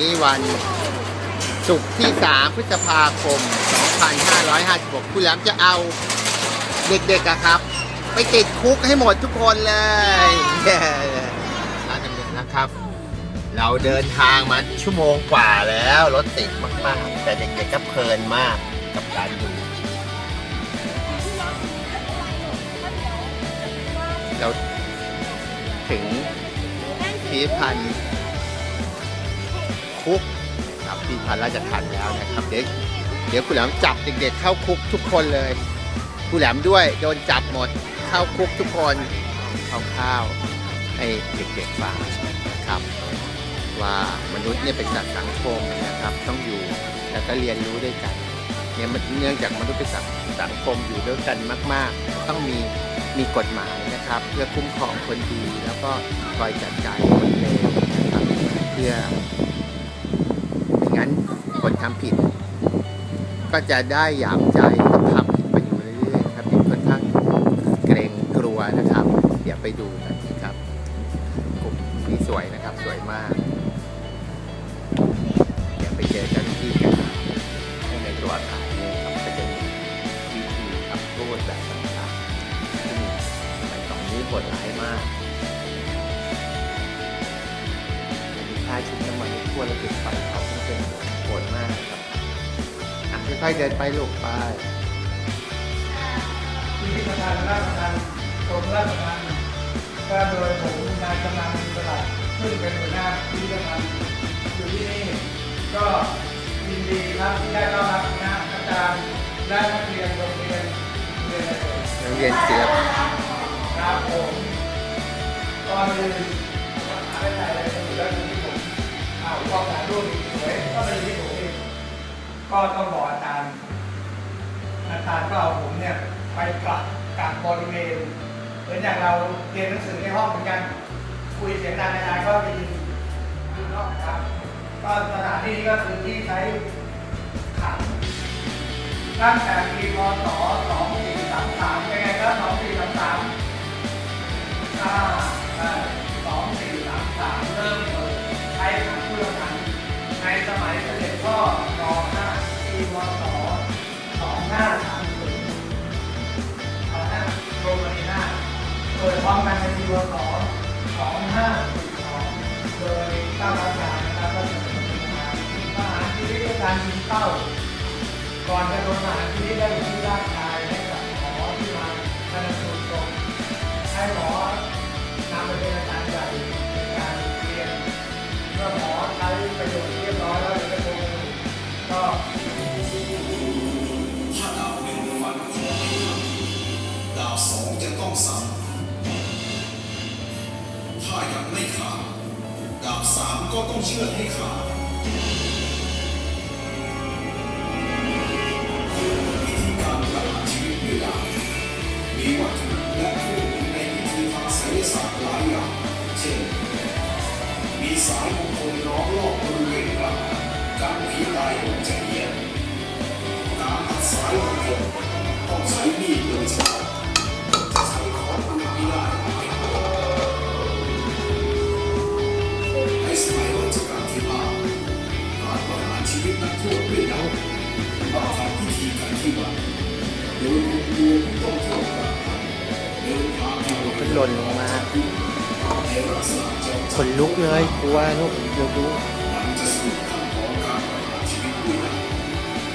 นี้วันศุกร์ที่ 3 พฤษภาคม 2556 คุณแหลมจะเอาเด็กๆอะครับ ไปติดคุกให้หมดทุกคนเลยเย้ร้านดำเนินนะครับ เราเดินทางมาชั่วโมงกว่าแล้วรถติดมากๆ แต่เด็กๆก็เพลินมากกับการดูเราถึงพิพิธภัณฑ์ คุกครับพิพิธภัณฑ์ราชทัณฑ์แล้วนะครับเด็กเดี๋ยวคุณแหลมจับเด็กๆเข้าคุกทุกคนเลยคุณแหลมด้วยโดนจับหมดเข้าคุกทุกคนเอาข้าวให้เด็กๆฟังนะครับ ว่ามนุษย์เนี่ยเป็นสัตว์สังคมนะครับ ต้องอยู่แล้วก็เรียนรู้ด้วยกันเนี่ยมันเนื่องจากมนุษย์เป็นสัตว์สังคมอยู่ด้วยกันมาก ๆ ต้องมีมีกฎหมายนะครับ เพื่อคุ้มครองคนดีแล้วก็คอยจัดการคนเลวนะครับเพื่อ คนทำผิด ก็จะได้หยามใจทำผิดไปอยู่เรื่อยๆครับเป็นค่อนข้างเกรงกลัวนะครับ เดี๋ยวไปดูกันนะครับกลุ่มนี้สวยนะครับสวยมาก ไปลูกไปพิพิธภัณฑ์ราชทัณฑ์กรมราชทัณฑ์ก็โดยผมนายกำนันตลาดซึ่งเป็นหัวหน้าพิพิธภัณฑ์อยู่ที่นี่ก็ยินดีครับที่ได้ต้อนรับคณะอาจารย์และนักเรียนโรงเรียนเรียนเอ่ยโรงเรียนเสียบครับผมก่อนอื่นไม่ใช่อะไรก็อยู่แล้วที่ผมอ้าวกล้องถ่ายรูปสวยก็เป็นที่ผมเองก็ต้องบอกอาจารย์ อาจารย์ก็เอาผมเนี่ยไปกลับกับบริเวณเหมือนอย่างเราเรียนหนังสือในห้องเหมือนกัน คุยเสียงดังอาจารย์ก็ได้ยินข้างนอกครับ ก็สถานที่นี้ก็คือที่ใช้ขังตั้งแต่ปีพศ2433ยังไงก็2433อ่าอ่า2433เริ่มเปิดใช้ขังเพื่อขังในสมัยเสด็จพ่อร5ปีพศ เปิดพร้อมกันในปีพศสองห้าสี่สองโดยเจ้าราชการนะครับก็จะเป็นทหารชีวิตด้วยการยิงเป้า ก่อนจะโดนทหารชีวิตได้ที่ร่างกายให้กับหมอที่มาชันสูตรศพให้หมอนำไปเป็นอาจารย์ใหญ่ในการเรียนเมื่อหมอใช้ประโยชน์เรียบร้อยแล้วจะไปลงก็ถ้าดาวหนึ่งคอไม่หักดาวสองจะต้องซ้ำายังไม่ขาดดาบสามก็ต้องเชื่อให้ขาด เลยกลัวลูกเดี๋ยวดูมันจะสรุปขั้นตอนการประหารชีวิตด้วยดาบ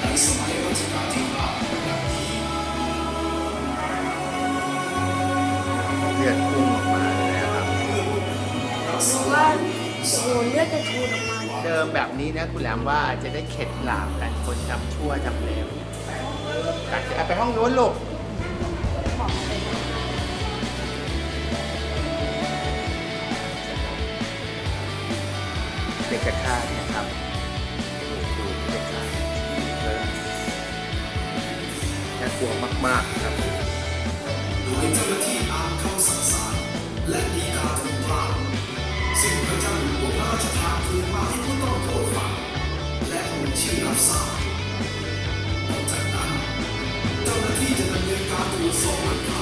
ในสมัยรัชกาลที่ห้าดังนี้เลือดพุ่งออกมาเลยนะครับหรือว่าโอ้เลือดจะทูดออกมาเดิมแบบนี้นะคุณแหลมว่าจะได้เข็ดหลาบกันคนทำชั่วทำเลวกัดจะไปห้องนู้นลูก เด็กกระชากนะครับดูดเด็กกระชากเริ่มน่ากลัวมาก ๆ ครับโดยเจ้าหน้าที่อ่านคำสั่งศาลและดีกาถึงพลาดซึ่งพระเจ้าอยู่หัวพระราชทานคืนมาให้ผู้ต้องโทษฟังและลงชื่อรับทราบนอกจากนั้น เจ้าหน้าที่จะดำเนินการตรวจสอบหลักฐาน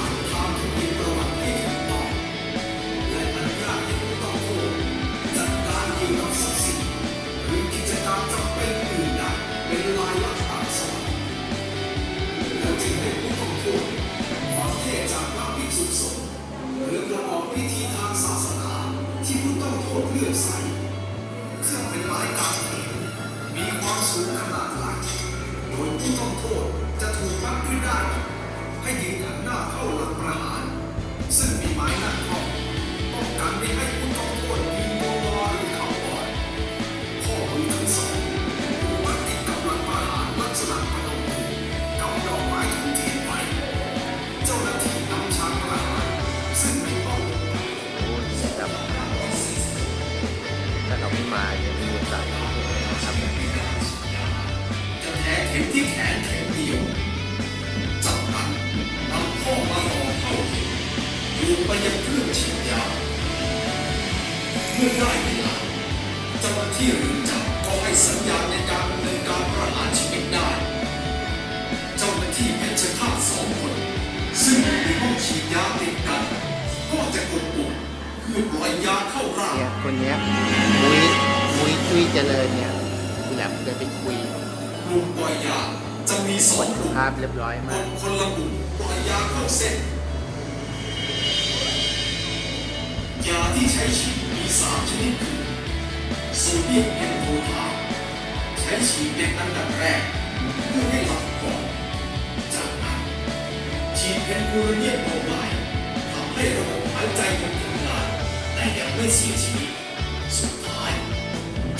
าเองมีความสูงขนาดไหนโดยผู้ต้องโทษจะถูกมัดด้วยด้ายให้ยืนหันหน้าเข้าหลังประหาร ซึ่งมีไม้หน้าข้อป้องกันไม่ให้ผู้ ก็จะกดปุ่มเพื่อปล่อยยาเข้าร่างเนี่ยคนเนี้ยมุ้ยมุ้ยจุ้ยเจริญเนี่ยแหลมเคยไปคุยกลุ่มปล่อยยาจะมีสองกลุ่มภาพเรียบร้อยมากคนละกลุ่มปล่อยยาเข้าเส้นยาที่ใช้ฉีดมีสามชนิดคือโซเดียมเพนโททาใช้ฉีดเป็นอันดับแรกเพื่อให้หลับก่อนจากนั้นฉีดเป็นยูเรเนียมโบไบทำให้ระบบ หายใจยุดทำงานแต่ยังไม่เสียชีวิต สุดท้าย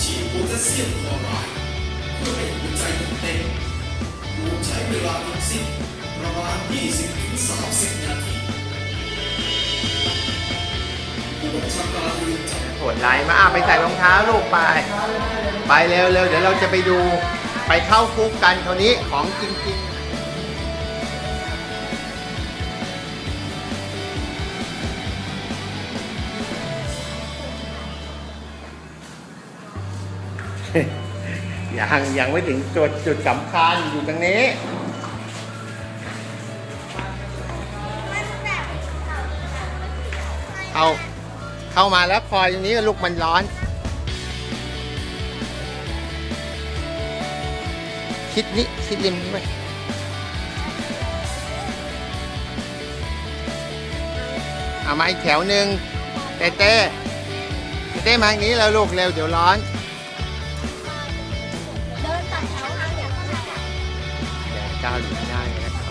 ฉีดโพแทสเซียมคลอไรด์เพื่อให้หัวใจหยุดเต้นรวมใช้เวลาทั้งสิ้นประมาณ 20-30 นาทีผู้บัญชาการเรือนจำ โหดร้ายมากอะไปใส่รองเท้าลูกไป ไปเร็วเร็วเดี๋ยวเราจะไปดู ไปเข้าคุกกันคราวนี้ของจริงๆ ยังยังไม่ถึงจุดจุดสำคัญอยู่ตรงนี้ เอาเข้ามาแล้วคอยตรงนี้ลูกมันร้อน คิดนี้คิดริมนี้ไว้เอามาอีกแถวหนึ่งเต้เต้เต้เต้มาอย่างนี้แล้วลูกเร็วเดี๋ยวร้อน แดดก้าวอยู่ข้างหน้าเลยนะครับ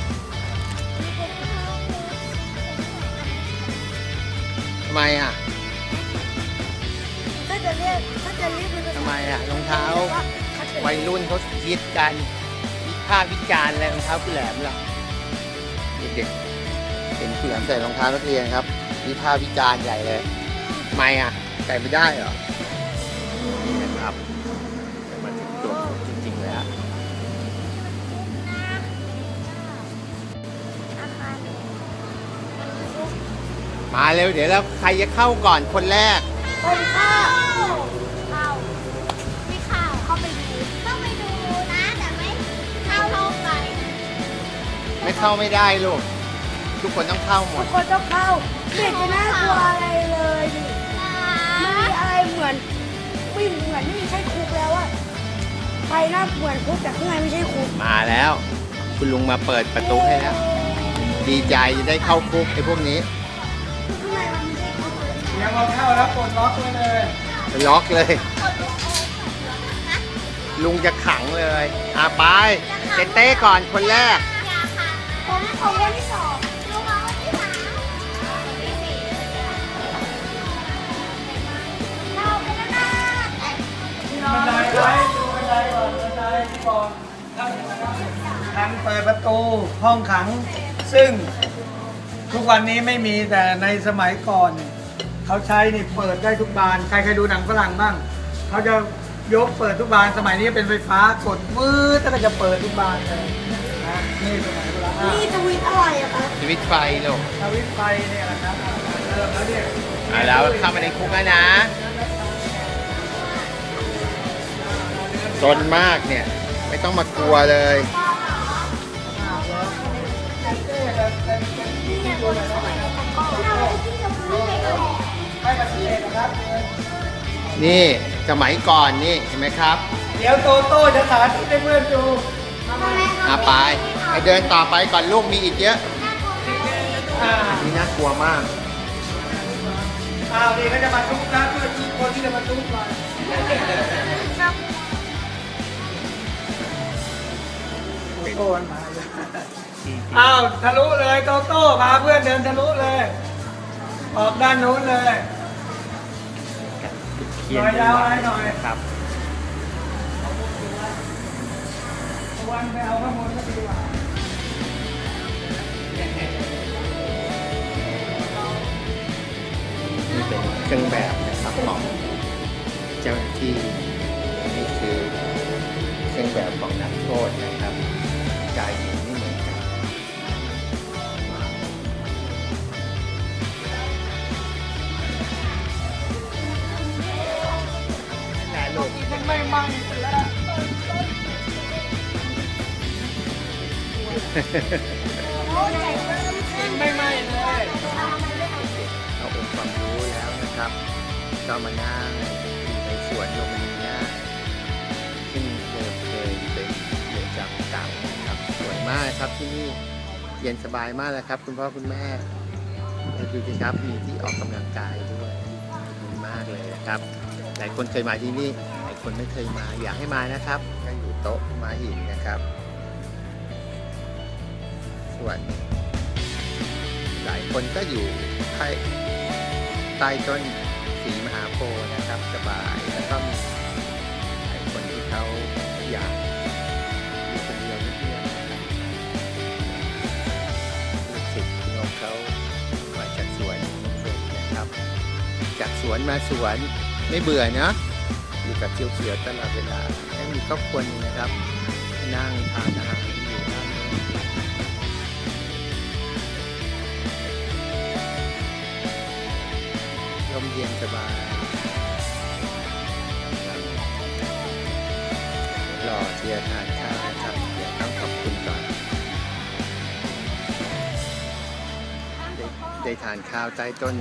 ทำไมอะถ้าจะเรียกถ้าจะเรียกเป็นภาษาทำไมอะรองเท้าเขาจะวัยรุ่นเขาคิดกันวิพากษ์วิจารณ์อะไรรองเท้าคุณแหลมล่ะเด็กๆเห็นคุณแหลมใส่รองเท้านักเรียนครับวิพากษ์วิจารณ์ใหญ่เลยทำไมอะใส่ไม่ได้เหรอนี่นะครับ มาเร็วเดี๋ยวแล้วใครจะเข้าก่อนคนแรก คนเข้าเข้าไม่เข้าเข้าไปดูเข้าไปดูนะแต่ไม่เข้าเข้าไปไม่เข้าไม่ได้ลูก ทุกคนต้องเข้าหมทุด กคนต้องเข้าไม่เห็นจะน่ากลัวอะไรเลยดิไม่มีอะไรเหมือนไม่เหมือนไม่ใช่คุกแล้วอะไปหน้าเหมือนคุกแต่ข้างในไม่ใช่คุกมาแล้ว คุณลุงมาเปิดประตูให้แล้ว ดีใจจะได้เข้าคุกไอ้พวกนี้ พอเข้าแล้วกดล็อกไว้เลย ล็อกเลย ลุงจะขังเลยอาไปเต้เต้ก่อนคนแรก อย่าค่ะผมผมคนที่สองลูกเอาที่สามที่สี่เราเป็นหน้าบันไดไว้ดูบันไดก่อนบันไดที่บอกทางเปิดประตูห้องขัง ซึ่งทุกวันนี้ไม่มีแต่ในสมัยก่อน เขาใช้นี่เปิดได้ทุกบาน ใครเคยดูหนังฝรั่งบ้าง เขาจะยกเปิดทุกบาน สมัยนี้เป็นไฟฟ้ากดวืดแล้วก็จะเปิดทุกบานเลยนะนี่สมัยโบราณนี่ทวิตอะไรอะคะชีวิตไฟลูกสวิตช์ไฟเนี่ยนะครับเริ่มแล้วเนี่ยอ่าแล้วเข้ามาในคุกแล้วนะ จนมากเนี่ย ไม่ต้องมากลัวเลยให้ นี่สมัยก่อนนี่เห็นไหมครับเดี๋ยวโตโต้จะสาธิตให้เพื่อนดูอ่ไปไปเดินต่อไปก่อนลูกมีอีกเยอะอันนี้น่ากลัวมากอ้าวเด็กก็จะมาทุบนะเพื่อนคนที่จะมาทุบมาโตนมาเลยอ้าวทะลุเลยโตโต้พาเพื่อนเดินทะลุเลย ออกด้านนู้นเลย เขียนหน่อยยาวน่อยครับวันไปเอาข้างบนก็ดีกว่านี่เป็นเครื่องแบบนะครับของเจ้าหน้าที่นี่คือเครื่องแบบของนักโทษนะครับกาย ไม่ไหม้เลยเอาองค์ความรู้แล้วนะครับก็มานั่งอยู่ในสวนลมนีนาซึ่งเดิมเคยเป็นเรือนจำเก่านะครับสวยมากครับที่นี่เย็นสบายมากเลยครับ คุณพ่อคุณแม่ดูสิครับมีที่ออกกำลังกายด้วยดีมากเลยนะครับ หลายคนเคยมาที่นี่ หลายคนไม่เคยมาอยากให้มานะครับก็อยู่โต๊ะมาหินนะครับ ส่วนหลายคนก็อยู่ใต้ใต้ต้นสีมหาโพธิ์นะครับสบายแล้วก็มีหลายคนที่เขาอยากอยู่คนเดียวเงียบๆนะครับลูกศิษย์คุณองเขามาจากสวนสมเด็จนะครับ จากสวนมาสวนไม่เบื่อเนาะอยู่กับเขียวๆตลอดเวลาแล้วมีครอบครัวนะครับ นั่งทานอาหาร เชียร์ทานข้าวนะครับ เดี๋ยวต้องขอบคุณก่อนได้ได้ทานข้าวใต้ต้น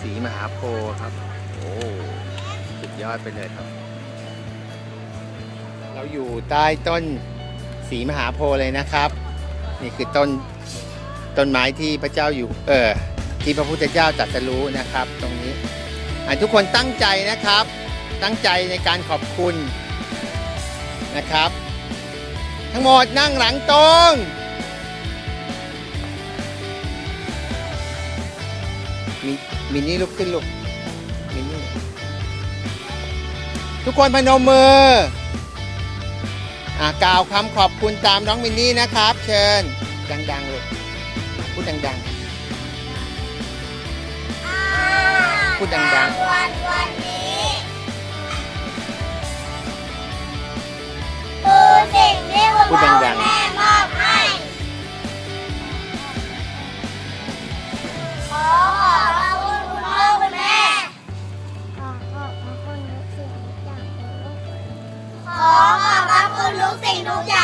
สีมหาโพธิ์ครับ โอ้สุดยอดไปเลยครับ เราอยู่ใต้ต้นสีมหาโพธิ์เลยนะครับ นี่คือต้นต้นไม้ที่พระเจ้าอยู่ เออที่พระพุทธเจ้าตรัสรู้นะครับ ตรงนี้ทุกคนตั้งใจนะครับ ตั้งใจในการขอบคุณ นะครับ ทั้งหมดนั่งหลังตรงมิมินนี่ลุกขึ้นลุกมินนี่ทุกคนพนมมืออ่ากล่าวคำขอบคุณตามน้องมินนี่นะครับ เชิญ ดังๆเลยพูดดังๆ พูดดังวันวันนี้ คือสิ่งที่คุณพ่อคุณแม่มอบให้ขอขอบพระคุณคุณพ่อคุณแม่ ขอขอบพระคุณทุกสิ่งทุกอย่าง ขอขอบพระคุณทุกสิ่งทุกอย่าง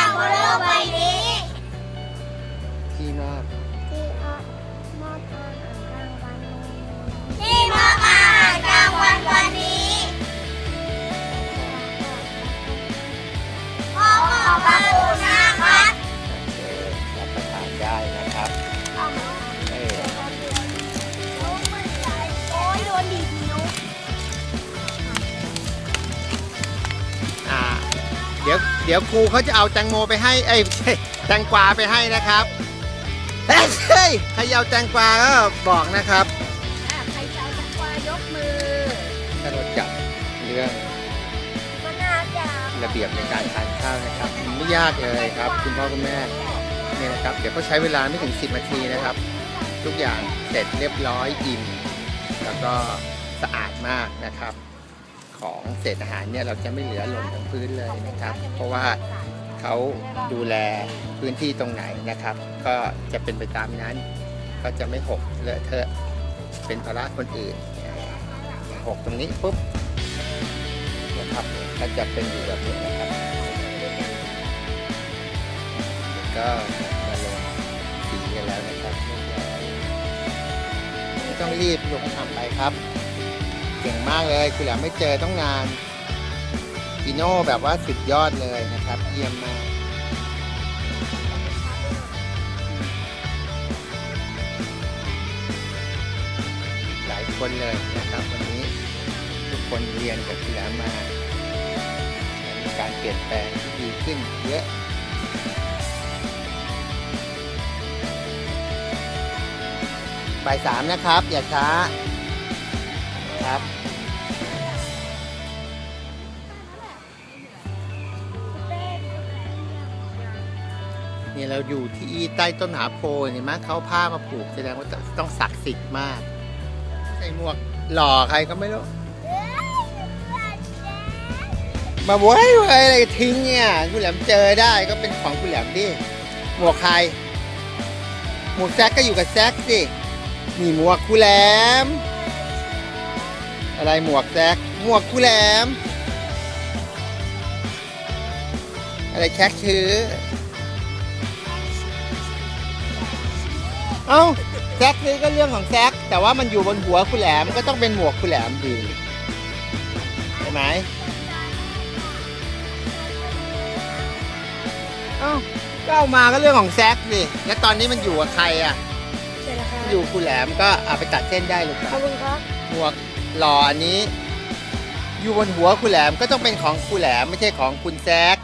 เดี๋ยวเดี๋ยวครูเขาจะเอาแตงโมไปให้เอ้ยไม่ใช่แตงกวาไปให้นะครับเฮ้ยเฮ้ยใครจะเอาแตงกวาก็บอกนะครับใครจะเอาตะกวายกมือถ้าเราจับเรื่องมันน่าจะระเบียบในการทานข้าวนะครับมันไม่ยากเลยครับ คุณพ่อคุณแม่เนี่ยนะครับเดี๋ยวก็ใช้เวลาไม่ถึง 10นาทีนะครับ ทุกอย่างเสร็จเรียบร้อยอิ่มแล้วก็สะอาดมากนะครับ ของเศษอาหารเนี่ยเราจะไม่เหลือหล่นทั้งพื้นเลยนะครับ เพราะว่าเขาดูแลพื้นที่ตรงไหนนะครับ ก็จะเป็นไปตามนั้น ก็จะไม่หกเลอะเทอะเป็นภาระคนอื่นหกตรงนี้ปุ๊บนะครับก็จะเป็นอยู่แบบนี้นะครับ ก็มาลงสีกันแล้วนะครับไม่ต้องรีบลงทำไปครับ เก่งมากเลยคุณแหลมไม่เจอต้องนานอีโน่แบบว่าสุดยอดเลยนะครับ เยี่ยมมากหลายคนเลยนะครับวันนี้ทุกคนเรียนกับกีฬามามีการเปลี่ยนแปลงที่ดีขึ้นเยอะบ่ายสามนะครับ อย่าช้าครับ เราอยู่ที่ใต้ต้นหาโพเห็นไหมเขาเอาผ้ามาผูกแสดงว่าต้องศักดิ์สิทธิ์มากใส่หมวกหล่อใครก็ไม่รู้มาไว้ไว้อะไรทิ้งเนี่ยคุณแหลมเจอได้ก็เป็นของคุณแหลมดิหมวกใครหมวกแซกก็อยู่กับแซกสินี่หมวกคุณแหลม อะไรหมวกแซกหมวกคุณแหลม อะไรแคกชื่อ เอ้าแซกนี่ก็เรื่องของแซกแต่ว่ามันอยู่บนหัวคุณแหลมก็ต้องเป็นหมวกคุณแหลมดีใช่ไหมเอ้าก็เอามาก็เรื่องของแซกสิแล้วตอนนี้มันอยู่กับใครอะเสร็จแล้วครับอยู่คุณแหลมก็เอาไปตัดเส้นได้หรือเปขล่าอบคุณครับหมวกหล่ออันนี้ อยู่บนหัวคุณแหลมก็ต้องเป็นของคุณแหลมไม่ใช่ของคุณแซก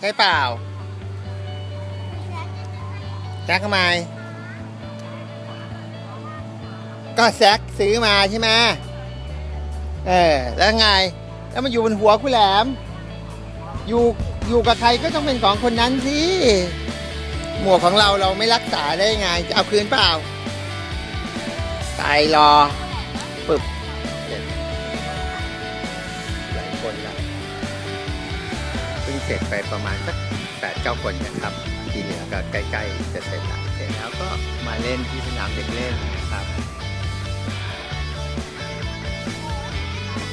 ใช่เปล่าแซกทำไม ก็แซกซื้อมาใช่ไหมเออแล้วไง แล้วมันอยู่บนหัวคุณแหลม อยู่อยู่กับใครก็ต้องเป็นของคนนั้นสิหมวกของเราเราไม่รักษาได้ไง จะเอาคืนเปล่าตายรอปึบเสร็จหลายคนแล้วเพิ่งเสร็จไปประมาณสักแปดเก้าคนนะครับ ทีเหลือก็ใกล้ ๆ จะเสร็จแล้วเสร็จแล้วก็มาเล่นที่สนามเด็กเล่นนะครับ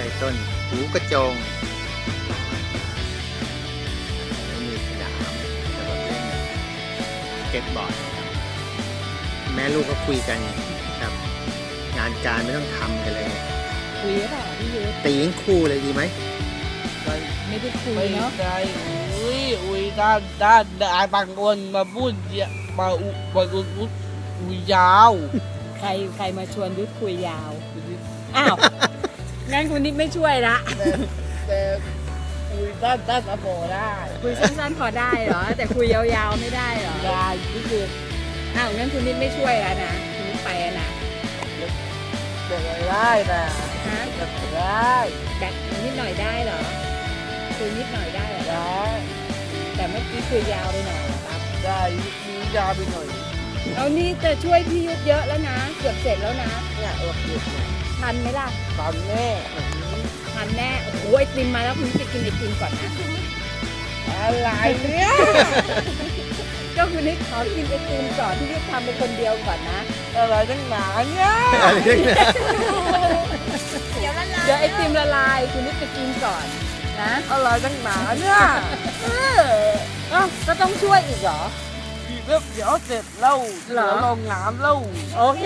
ต้ต้นหูกระจงแล้วมีสนามสำหรับเล่นสเก็ตบอร์ดนะครับแม่ลูกก็คุยกันครับ งานการไม่ต้องทำกันเลยคุยหรือเปล่าพี่ยุทธตีทั้งคู่เลยดีไหมไม่ได้คุยไม่เนาะได้อุ้ยอุ้ยด้านด้านด้านบางคนมาพูดเยอะมาอุมาอุอุอุยยาว ใครใครมาชวนยุทธคุยยาว อ้าว งั้นคุณนิดไม่ช่วยละ แต่อุ้ยด้านด้านอโปได้คุยสั้นๆพอได้เหรอ แต่คุยยาวๆไม่ได้เหรอ ได้ที่สุดอ้าวงั้นคุณนิดไม่ช่วยแล้วนะคุณนิดไปแล้วนะแต่ได้นะฮะแต่ได้แบตนิดหน่อยได้เหรอคุยนิดหน่อยได้เหรอได้แต่เมื่อกี้คุยยาวไปหน่อยเหรอครับได้มียยาวไปหน่อยเอานี่จะช่วยพี่ยุทธเยอะแล้วนะ เกือบเสร็จแล้วนะเนี่ยเออเกเนี่ย ทันไหมล่ะตอนแม่ทันแน่โอ้โหไอติมมาแล้วคุณนิดจะกินไอติมก่อนนะอะไรเนี่ยก็คุณนิดขอกินไอติมก่อนที่ยุทธทำเป็นคนเดียวก่อนนะอะไรตั้งหนาเนี่ยอะไรเนี่ยเดี๋ยวละลายเดี๋ยวไอติมละลายคุณนิดจะกินก่อนนะอะไรตั้งหนาเนี่ยเอ้าก็ต้องช่วยอีกเหรออีกแป๊บเดี๋ยวเสร็จแล้วเหรอเดี๋ยวลงน้ำแล้วโอเค